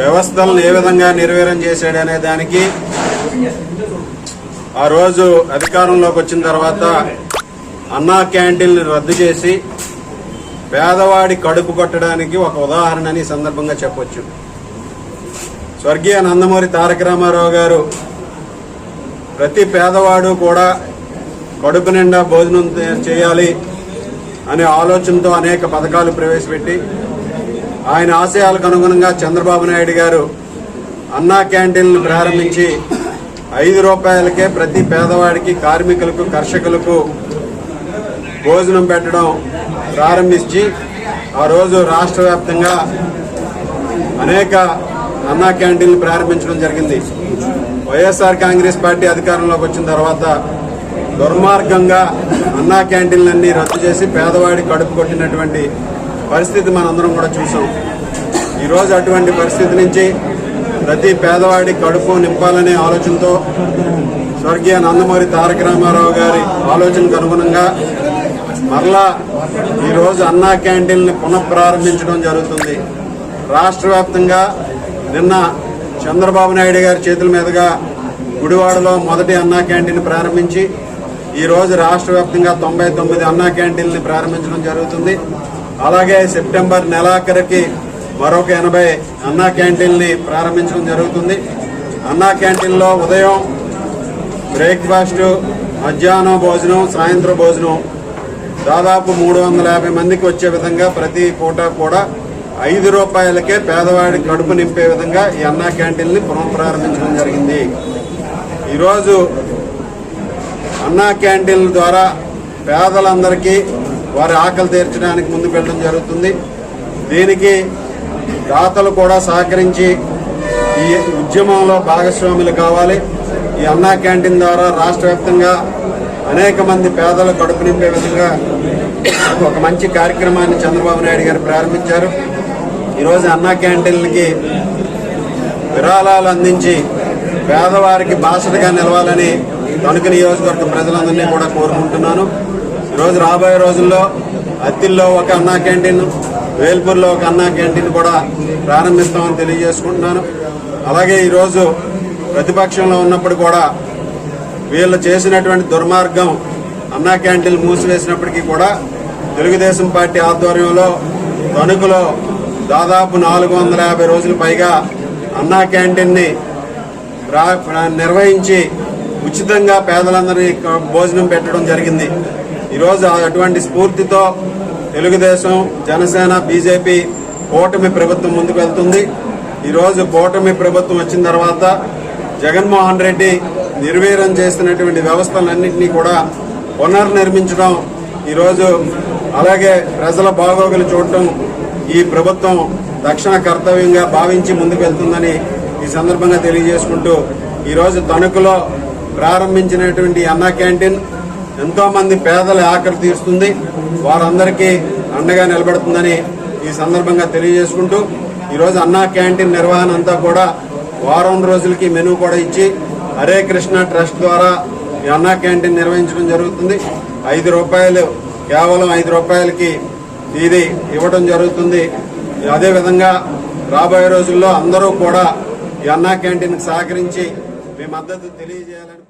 వ్యవస్థలను ఏ విధంగా నిర్వీర్యం అనే దానికి ఆ రోజు అధికారంలోకి వచ్చిన తర్వాత అన్నా క్యాంటీన్లు రద్దు చేసి పేదవాడి కడుపు కొట్టడానికి ఒక ఉదాహరణ అని సందర్భంగా చెప్పొచ్చు. స్వర్గీయ నందమూరి తారక రామారావు గారు ప్రతి పేదవాడు కూడా కడుపు నిండా భోజనం చేయాలి అనే ఆలోచనతో అనేక పథకాలు ప్రవేశపెట్టి ఆయన ఆశయాలకు అనుగుణంగా చంద్రబాబు నాయుడు గారు అన్నా క్యాంటీన్లు ప్రారంభించి ఐదు రూపాయలకే ప్రతి పేదవాడికి కార్మికులకు కర్షకులకు భోజనం పెట్టడం ప్రారంభించి ఆ రోజు రాష్ట్ర వ్యాప్తంగా అనేక అన్నా క్యాంటీన్లు ప్రారంభించడం జరిగింది. వైఎస్ఆర్ కాంగ్రెస్ పార్టీ అధికారంలోకి వచ్చిన తర్వాత దుర్మార్గంగా అన్నా క్యాంటీన్లన్నీ రద్దు చేసి పేదవాడి కడుపు కొట్టినటువంటి పరిస్థితి మనందరం కూడా చూసాం. ఈరోజు అటువంటి పరిస్థితి నుంచి ప్రతి పేదవాడి కడుపు నింపాలనే ఆలోచనతో స్వర్గీయ నందమూరి తారక రామారావు గారి ఆలోచనకు అనుగుణంగా మరలా ఈరోజు అన్నా క్యాంటీన్ని పునఃప్రారంభించడం జరుగుతుంది. రాష్ట్ర వ్యాప్తంగా నిన్న చంద్రబాబు నాయుడు గారి చేతుల మీదుగా గుడివాడలో మొదటి అన్నా క్యాంటీన్ ప్రారంభించి ఈరోజు రాష్ట్ర వ్యాప్తంగా తొంభై తొమ్మిది అన్నా క్యాంటీన్ని ప్రారంభించడం జరుగుతుంది. అలాగే సెప్టెంబర్ నెలాఖరికి మరొక ఎనభై అన్నా క్యాంటీన్ని ప్రారంభించడం జరుగుతుంది. అన్నా క్యాంటీన్లో ఉదయం బ్రేక్ఫాస్ట్ మధ్యాహ్నం భోజనం సాయంత్రం భోజనం. దాదాపు మూడు వందల యాభై మందికి వచ్చే విధంగా ప్రతి పూట కూడా ఐదు రూపాయలకే పేదవాడి కడుపు నింపే విధంగా ఈ అన్నా క్యాంటీన్ని పునఃప్రారంభించడం జరిగింది. ఈరోజు అన్నా క్యాంటీన్ల ద్వారా పేదలందరికీ వారి ఆకలి తీర్చడానికి ముందుకు వెళ్ళడం జరుగుతుంది. దీనికి దాతలు కూడా సహకరించి ఈ ఉద్యమంలో భాగస్వాములు కావాలి. ఈ అన్నా క్యాంటీన్ ద్వారా రాష్ట్ర వ్యాప్తంగా అనేక మంది పేదలు కడుపు నింపే విధంగా ఒక మంచి కార్యక్రమాన్ని చంద్రబాబు నాయుడు గారు ప్రారంభించారు. ఈరోజు అన్నా క్యాంటీన్లకి విరాళాలు అందించి పేదవారికి బాసటగా నిలవాలని తణుకు నియోజకవర్గ ప్రజలందరినీ కూడా కోరుకుంటున్నాను. రోజు రాబోయే రోజుల్లో అత్తిల్లో ఒక అన్నా క్యాంటీన్ వేల్పూర్లో ఒక అన్నా క్యాంటీన్ కూడా ప్రారంభిస్తామని తెలియజేసుకుంటున్నాను. అలాగే ఈరోజు ప్రతిపక్షంలో ఉన్నప్పుడు కూడా వీళ్ళు చేసినటువంటి దుర్మార్గం అన్నా క్యాంటీన్ మూసివేసినప్పటికీ కూడా తెలుగుదేశం పార్టీ ఆధ్వర్యంలో తణుకులో దాదాపు నాలుగు వందల యాభై రోజులు పైగా అన్నా క్యాంటీన్ని ప్రా- నిర్వహించి ఉచితంగా పేదలందరినీ భోజనం పెట్టడం జరిగింది. ఈరోజు అటువంటి స్ఫూర్తితో తెలుగుదేశం జనసేన బీజేపీ కూటమి ప్రభుత్వం ముందుకు వెళ్తుంది. ఈరోజు కూటమి ప్రభుత్వం వచ్చిన తర్వాత జగన్మోహన్ రెడ్డి నిర్వీర్యం చేసినటువంటి వ్యవస్థలన్నింటినీ కూడా పునర్నిర్మించడం ఈరోజు అలాగే ప్రజల బాగోగులు చూడటం ఈ ప్రభుత్వం దక్షిణ కర్తవ్యంగా భావించి ముందుకు వెళ్తుందని ఈ సందర్భంగా తెలియజేసుకుంటూ ఈరోజు తణుకులో ప్రారంభించినటువంటి అన్నా క్యాంటీన్ ఎంతోమంది పేదల ఆకలి తీరుస్తుంది. వారందరికీ అండగా నిలబడుతుందని ఈ సందర్భంగా తెలియజేసుకుంటూ ఈరోజు అన్నా క్యాంటీన్ నిర్వహణ అంతా కూడా వారం రోజులకి మెనూ కూడా ఇచ్చి హరే కృష్ణ ట్రస్ట్ ద్వారా ఈ అన్నా క్యాంటీన్ నిర్వహించడం జరుగుతుంది. ఐదు రూపాయలు కేవలం ఐదు రూపాయలకి ఇది ఇవ్వడం జరుగుతుంది. అదేవిధంగా రాబోయే రోజుల్లో అందరూ కూడా ఈ అన్నా క్యాంటీన్కి సహకరించి మీ మద్దతు తెలియజేయాలని